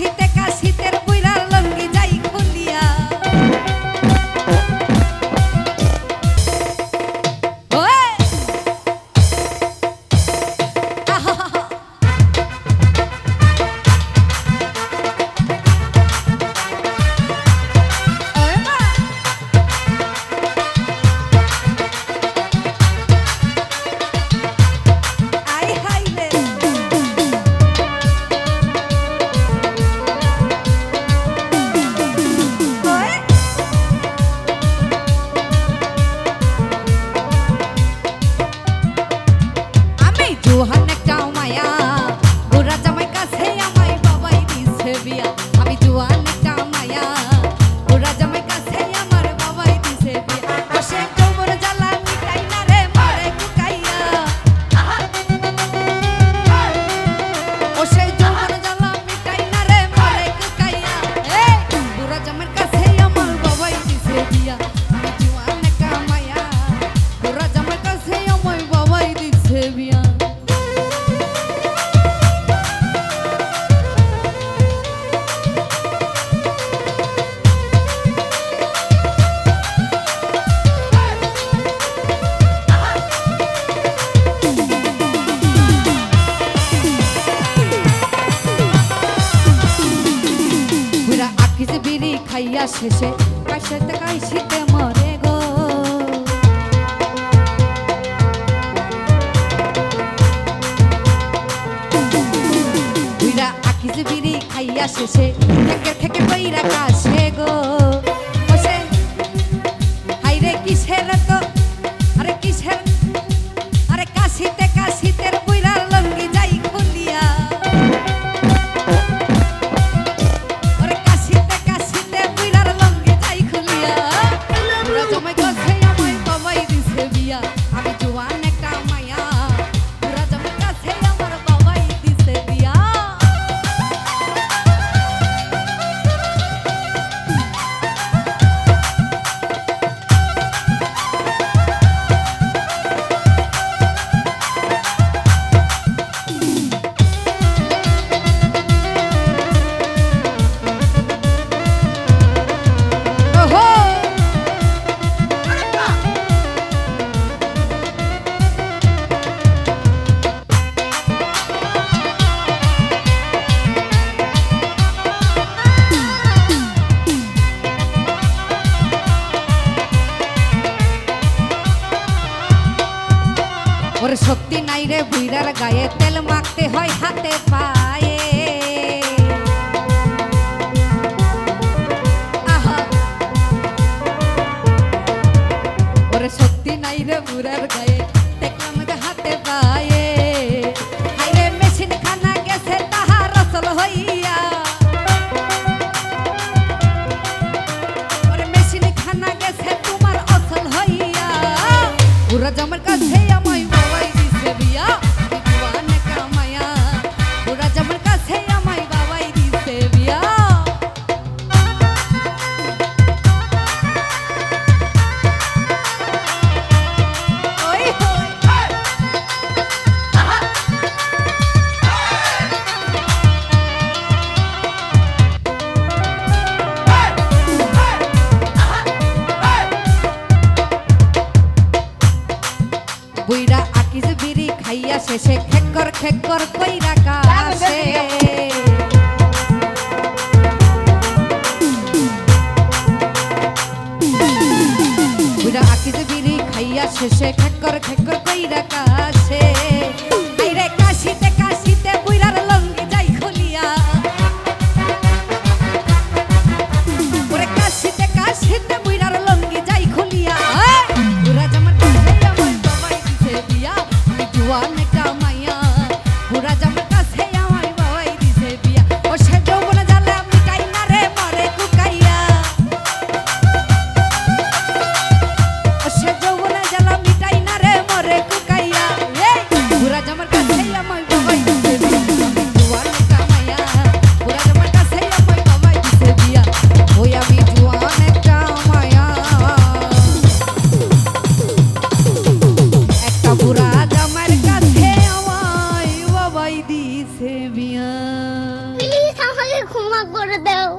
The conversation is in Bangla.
Si te বেলা শেষে পাশের টাকায় শীতে মরে গো। দুইরা আকিজ বিড়ি খাইয়া শেষে থেকে থেকে কইরা কাশে গো। হাইরে কিসের তো ওর শক্তি নাই বুইরার গায়ে তেল মাখতে হয় হাতে পা। যাইয়া শেষে খেকর খেকর কইরা কাছে বুড়া খাইয়া শেষে খেকর খেকর কইরা কাছে কাশিতে বাবুরাজ আমার কাছে আমায় বাবাই দিছে বিয়া। প্লিজ আমাকে ক্ষমা করে দাও।